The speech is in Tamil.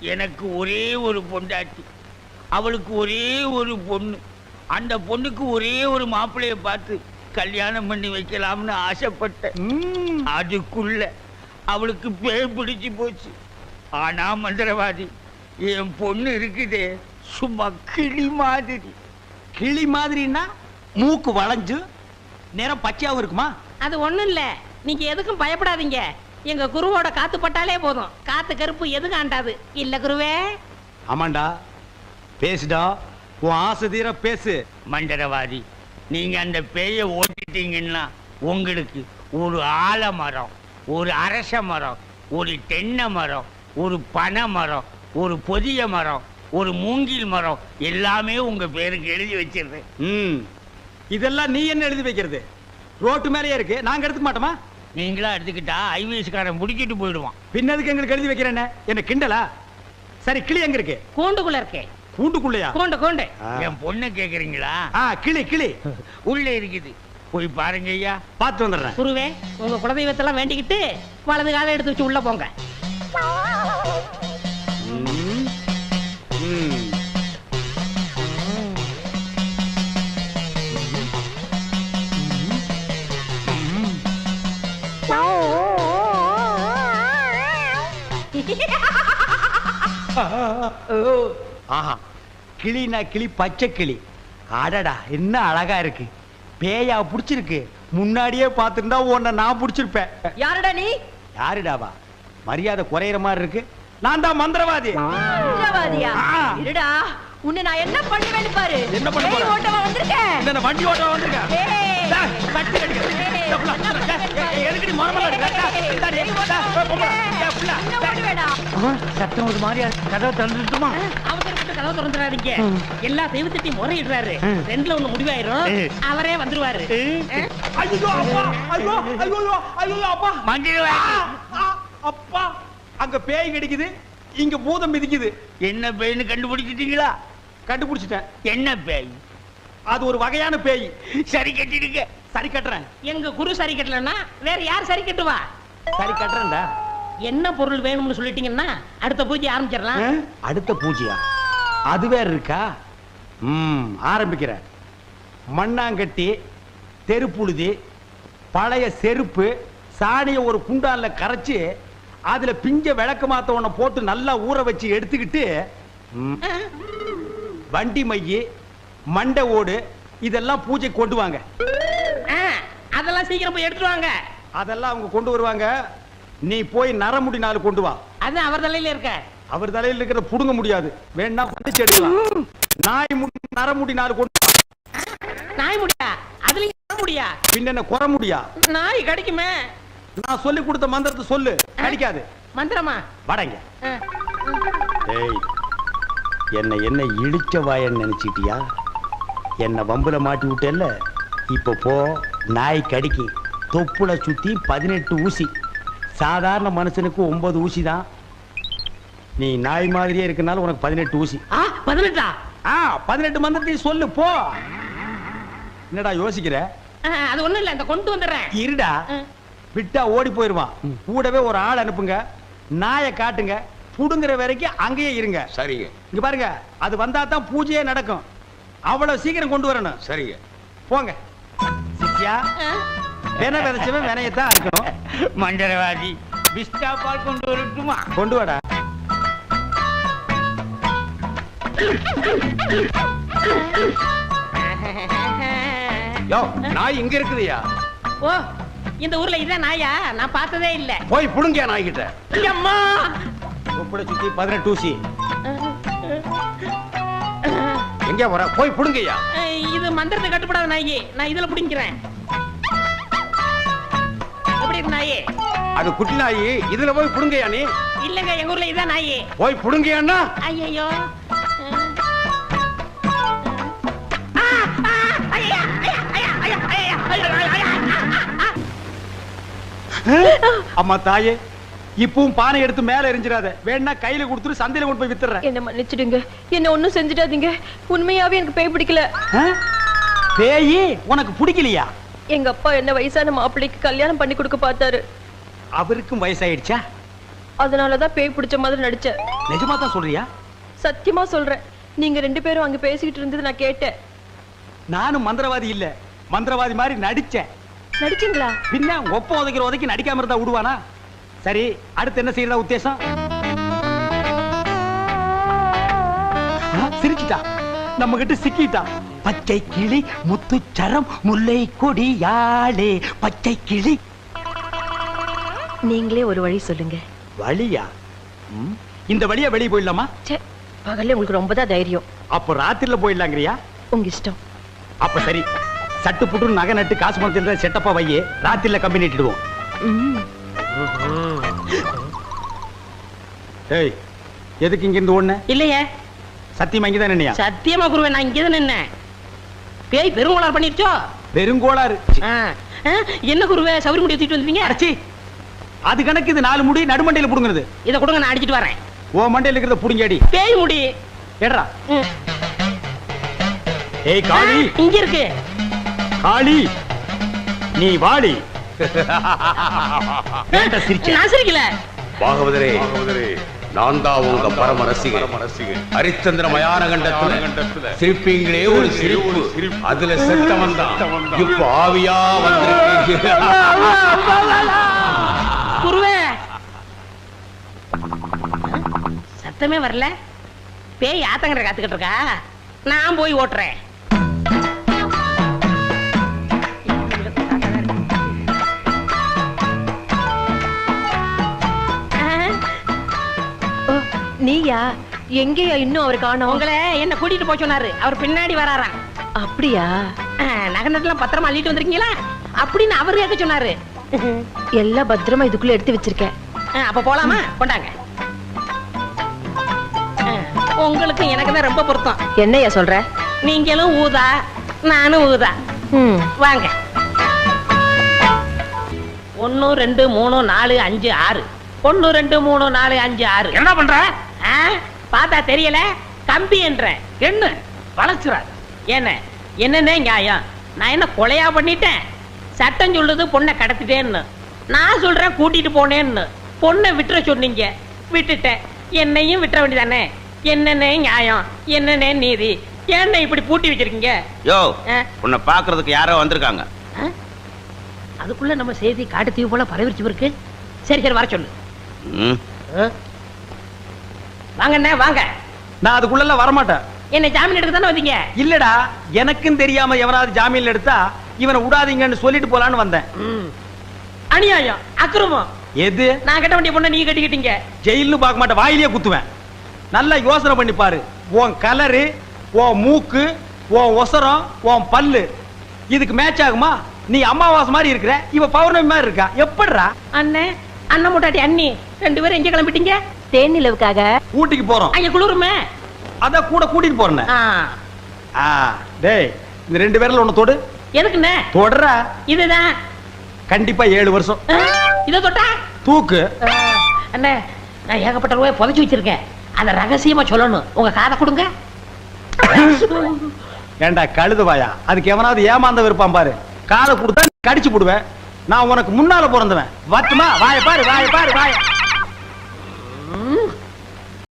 எனக்கு ஒரே ஒரு பொண்டாட்டி. அவளுக்கு ஒரே ஒரு பொண்ணு. அந்த பொண்ணுக்கு ஒரே ஒரு மாப்பிள்ளைய பார்த்து கல்யாணம் பண்ணி வைக்கலாம்னு ஆசைப்பட்டேன். ம், அதுக்குள்ள அவளுக்கு பேய் பிடிச்சு போச்சு. ஆனா மந்திரவாதி என் பொண்ணு இருக்குதே சும்மா கிளி மாதிரி. கிளி மாதிரின்னா மூக்கு வளைஞ்சு நேரம் பச்சையாவும் இருக்குமா? அது ஒண்ணும் இல்ல. நீங்க எதுக்கும் பயப்படாதீங்க. எங்க குருவோட காத்து பட்டாலே போதும். காத்து கருப்பு எதுக்கும் ஆண்டாது? இல்ல குருவே. ஆமாண்டா. பேசுடா. உன் ஆசை தீர பேசு. மந்திரவாதி நீங்க அந்த பேயை ஓட்டிட்டீங்கன்னா உங்களுக்கு ஒரு ஆலமரம் ஒரு அரச மரம் ஒரு தென்னை மரம் ஒரு பனை மரம் ஒரு பொதிய மரம் ஒரு மூங்கில் மரம் எல்லாமே உங்க பேருக்கு எழுதி வச்சிருந்தேன் ம். இதெல்லாம் நீ என்ன எழுதி வைக்கிறது? ரோட்டு மேலேயே இருக்கு. நாங்க எடுத்துக்க மாட்டோமா? நீங்களா எடுத்துக்கிட்டா ஐவிஎஸ்காரன் முடிக்கிட்டு போயிடுவான். பின்னதுக்கு எங்களுக்கு எழுதி வைக்கிறேன்னு என்ன? கிண்டலா? சரி கிளி எங்க இருக்கு? கூண்டுக்குள்ள இருக்கே. கூண்டுக்குள்ளையா? கூண்டு கூண்டு. என் பொண்ணை கேக்குறீங்களா? ஆ கிளி கிளி. உள்ள இருக்குது. போய் பாருங்க ஐயா. பார்த்து வந்துடுறேன். குருவே உங்க குலதெய்வத்தெல்லாம் வேண்டிக்கிட்டு வலது காலை எடுத்து வச்சு உள்ள போங்க. ஆஹா கிளினா கிளி பச்சை கிளி. அடடா என்ன அழகா இருக்கு. பேயா புடிச்சிருக்கு. முன்னாடியே பார்த்துருந்தா உன்னை நான் புடிச்சிருப்பேன். யாருடா நீ? யாருடாவா? மரியாதை குறையிற மாதிரி இருக்கு. நான் தான் மந்திரவாதி. மந்திரவாதியா? ஆ. இருடா உன்னை நான் என்ன பண்ணுவேன்னு பாரு. என்ன பண்ண? ஓட்டவா வந்திருக்கேன் வண்டி ஓட்ட வந்திருக்கேன் சத்தம் ஒரு மாதிரியா கதவை திறந்துட்டுமா அவசரப்பட்டு கதவை திறந்துடாதீங்க எல்லா தெய்வத்திட்டையும் முறையிடுறாரு ரெண்டுல ஒண்ணு முடிவாயிரும். அவரே வந்துருவாரு ஐயோ, அப்பா, ஐயோ, ஐயோ, ஐயோ, அப்பா. ஆ, அப்பா அங்க பேய் கிடைக்குது இங்க பூதம் மிதிக்குது என்ன பேய்னு கண்டுபிடிச்சிட்டீங்களா கண்டுபிடிச்சிட்டேன் என்ன பேய் அது ஒரு வகையான பேய். சரி கட்டிடுங்க. சரி கட்டுறேன். எங்க குரு சரி கட்டலன்னா வேற யார் சரி கட்டுவா? சரி கட்டுறேன்டா. என்ன பொருள் வேணும்னு சொல்லிட்டீங்கன்னா அடுத்த பூஜை ஆரம்பிச்சிடலாம்? அடுத்த பூஜையா? அது வேற இருக்கா? ம் ஆரம்பிக்கிறேன். மண்ணாங்கட்டி தெருப்புழுதி பழைய செருப்பு சாணியை ஒரு குண்டான்ல கரைச்சு அதுல பிஞ்ச விளக்கு மாத்த ஒண்ண போட்டு நல்லா ஊற வச்சு எடுத்துக்கிட்டு வண்டி மைய மண்டை ஓடு இதெல்லாம் பூஜை கொண்டு வாங்க. ஆ, அதெல்லாம் சீக்கிரம் போய் எடுத்துட்டு வாங்க. அதெல்லாம் அவங்க கொண்டு வருவாங்க. நீ போய் நரமுடி நாள் கொண்டு வா. அது அவர் தலையில இருக்க. அவர் தலையில இருக்கிறத புடுங்க முடியாது. வேணா பிடிச்சு எடுக்கலாம். நாய் முடி நரமுடி நாள் கொண்டு. நாய் முடியா? அதுலயும் முடியா? பின்ன என்ன குற முடியா? நாய் கிடைக்குமே. நான் சொல்லி கொடுத்த மந்திரத்தை சொல்லு. கிடைக்காது. மந்திரமா? வடங்க. என்ன என்ன இடிச்ச வாயன்னு நினைச்சிட்டியா? என்ன வம்புல மாட்டி விட்டேல்ல இப்ப போ நாய் கடிக்கு. தொப்புல சுத்தி பதினெட்டு ஊசி. சாதாரண மனுஷனுக்கு ஒன்பது ஊசி தான். நீ நாய் மாதிரியே இருக்கனால உனக்கு பதினெட்டு ஊசி. ஆ பதினெட்டா? ஆ பதினெட்டு மந்திரத்தையும் சொல்லு போ. என்னடா யோசிக்கிற? அது ஒண்ணும் இல்ல இந்த கொண்டு வந்துடுறேன். இருடா. விட்டா ஓடி போயிருவான். கூடவே ஒரு ஆள் அனுப்புங்க. நாயை காட்டுங்க. புடுங்குற வரைக்கும் அங்கேயே இருங்க. சரிங்க இங்க பாருங்க அது வந்தா தான் பூஜையே நடக்கும். அவ்வளவு சீக்கிரம் கொண்டு வரணும். சரிங்க. போங்க. சித்தியா வென விதைச்சவன் வினையத்தான் இருக்கணும் மந்திரவாதி. பிஸ்டா பால் கொண்டு வரட்டுமா? கொண்டு வாடா. யோ நாய் இங்க இருக்குதுயா? ஓ இந்த ஊர்ல இதான் நாயா? நான் பார்த்ததே இல்ல. போய் புடுங்க நாய்கிட்ட. அம்மா தொப்புளை சுத்தி பதினெட்டு ஊசி. எங்க வர போய் புடுங்கய்யா இது மந்திரத்தை கட்டுப்படாத நாயி நான் இதுல எப்படி இருக்கு நாயி அது குட்டி நாய் இதுல போய் புடுங்கய்யா நீ இல்லங்க எங்க ஊர்ல இதான் நாயி போய் புடுங்கய்யான்னா ஐயோ அம்மா தாயே இப்பவும் பானை எடுத்து மேல எரிஞ்சிடாத. வேணா கையில கொடுத்துட்டு சந்தையில கொண்டு போய் வித்துறேன் என்ன மன்னிச்சிடுங்க. என்ன ஒண்ணும் செஞ்சிடாதீங்க. உண்மையாவே எனக்கு பேய் பிடிக்கல? பேயி? உனக்கு பிடிக்கலையா? எங்க அப்பா என்ன வயசான மாப்பிள்ளைக்கு கல்யாணம் பண்ணி கொடுக்க பார்த்தாரு. அவருக்கும் வயசாயிடுச்சா? அதனாலதான் பேய் பிடிச்ச மாதிரி நடிச்சேன். நிஜமா தான் சொல்றியா? சத்தியமா சொல்றேன். நீங்க ரெண்டு பேரும் அங்க பேசிக்கிட்டு இருந்தது நான் கேட்டேன். நானும் மந்திரவாதி இல்ல. மந்திரவாதி மாதிரி நடிச்சேன். நடிச்சீங்களா? பின்ன ஒப்ப உதைக்கிற உதைக்கு நடிக்காம இருந்தா விடுவானா சரி அடுத்து என்ன செய்யறதா உத்தேசம்? சிரிச்சிட்டா? நம்ம கிட்ட சிக்கிட்டா? பச்சை கிளி முத்துச்சரம் முல்லை கொடியாளே பச்சை கிளி. நீங்களே ஒரு வழி சொல்லுங்க. வழியா? இந்த வழியா வெளியே போயிடலாமா? பகல்ல உங்களுக்கு ரொம்ப தான் தைரியம். அப்போ ராத்திரில போயிடலாங்கிறியா? உங்க இஷ்டம். அப்ப சரி சட்டு புட்டு நகை நட்டு காசு பணத்தில் செட்டப்பா வையே ராத்திரில கம்பி நீட்டிடுவோம். ம். ஏய் எதுக்கு இங்க இருந்து ஓடுன? இல்லையே. சத்தியமா இங்கதான் நின்னையா? சத்தியமா குருவே நான் இங்கே நின்னேன். பேய் பெருங்கோளார் பண்ணிருச்சோ? பெருங்கோளாறு என்ன குருவே சவுரி முடி தூக்கிட்டு வந்துட்டீங்க அடச்சி. அது கணக்கு இது நாலு முடி நடுமண்டையில புடுங்குறது இதை கொடுங்க நான் அடிச்சிட்டு வரேன். ஓ மண்டையில இருக்கிறத புடுங்கடி பேய் முடி. ஏடா. ஏய் காளி. இங்க இருக்கு. காளி நீ வாடி? நான் சிரிக்கல. பாகவதரே நான் தான் உங்க பரம ரசிகன். ஹரிச்சந்திர மயான கண்டத்துல சிரிப்பீங்களே ஒரு சிரிப்பு. அதுல செத்தவன் தான். இப்ப ஆவியா வந்திருக்கு குருவே. சத்தமே வரல. பேய் ஆத்தங்கரை காத்துக்கிட்டு இருக்கா? நான் போய் ஓட்டுறேன். நீயா? எங்கேயா இன்னும் அவர் காணோம்? உங்களை என்ன கூட்டிட்டு போய் சொன்னாரு. அவர் பின்னாடி வராராம். அப்படியா? நகை நட்டுலாம் பத்திரமா அள்ளிட்டு வந்திருக்கீங்களா? அப்படின்னு அவர் கேட்க சொன்னாரு. எல்லாம் பத்திரமா இதுக்குள்ள எடுத்து வச்சிருக்கேன். அப்ப போலாமா? கொண்டாங்க. உங்களுக்கு எனக்கு தான் ரொம்ப பொருத்தம். என்னையா சொல்ற? நீங்களும் ஊதா நானும் ஊதா. வாங்க. ஒன்னு ரெண்டு மூணு நாலு அஞ்சு ஆறு. ஒன்னு ரெண்டு மூணு நாலு அஞ்சு ஆறு. என்ன பண்ற? பார்த்தா தெரியல? கம்பி என்ற. என்ன? வளர்ச்சிடாது என்ன? என்னன்னே நியாயம். நான் என்ன கொலையா பண்ணிட்டேன்? சட்டம் சொல்லுது பொண்ணை கடத்திட்டேன்னு. நான் சொல்றேன் கூட்டிட்டு போனேன்னு. பொண்ணை விட்டுற சொன்னீங்க. விட்டுட்டேன். என்னையும் விட்டுற வேண்டியதானே? என்னன்னே நியாயம். என்னன்னே நீதி. என்ன இப்படி பூட்டி வச்சிருக்கீங்க? யோ ஆ? உன்னை பாக்குறதுக்கு யாரோ வந்திருக்காங்க. ஆ? அதுக்குள்ள நம்ம செய்தி காட்டு தீவு போல பரவிச்சு இருக்கு சரி சரி வர சொல்லு. ம், வாங்கண்ணே வாங்க. நான் அதுக்குள்ள வரமாட்டேன். என்ன ஜாமீன் எடுக்க தானே வந்தீங்க? இல்லடா எனக்கும் தெரியாம எவனாவது ஜாமீன்ல எடுத்தா இவனை விடாதீங்கன்னு சொல்லிட்டு போலான்னு வந்தேன். அநியாயம் அக்கிரமம். எது? நான் கட்ட வேண்டிய பொண்ணை நீங்க கட்டிக்கிட்டீங்க. ஜெயில்னு பார்க்க மாட்டேன் வாயிலேயே குத்துவேன். நல்லா யோசனை பண்ணி பாரு. உன் கலரு உன் மூக்கு உன் ஒசரம் உன் பல்லு இதுக்கு மேட்ச் ஆகுமா? நீ அமாவாசை மாதிரி இருக்கிற இவ பௌர்ணமி மாதிரி இருக்கா? எப்படிடா? அண்ணே அண்ணன் முட்டாட்டி அண்ணி ரெண்டு பேரும் எங்க கிளம்பிட்டீங்க? தேனிலவுக்காக ஊட்டிக்கு போறோம். அங்க குளிருமே. அத கூட கூட்டிட்டு போறேன் ஆ, டேய் இந்த ரெண்டு பேர்ல ஒண்ணு தொடு. எதுக்குண்ணே? தொடரா இதுதான். கண்டிப்பா ஏழு வருஷம். இதை தொட்டா? தூக்கு. அண்ணே நான் ஏகப்பட்ட ரூபாய் புதைச்சு வச்சிருக்கேன். அதை ரகசியமா சொல்லணும். உங்க காதை கொடுங்க. ஏண்டா கழுதுவாயா? அதுக்கு எவனாவது ஏமாந்த விருப்பான் பாரு. காதை கொடுத்தா கடிச்சு போடுவேன். நான் உனக்கு முன்னால பிறந்தவன். வத்துமா? வாய பாரு வாய பாரு வாய.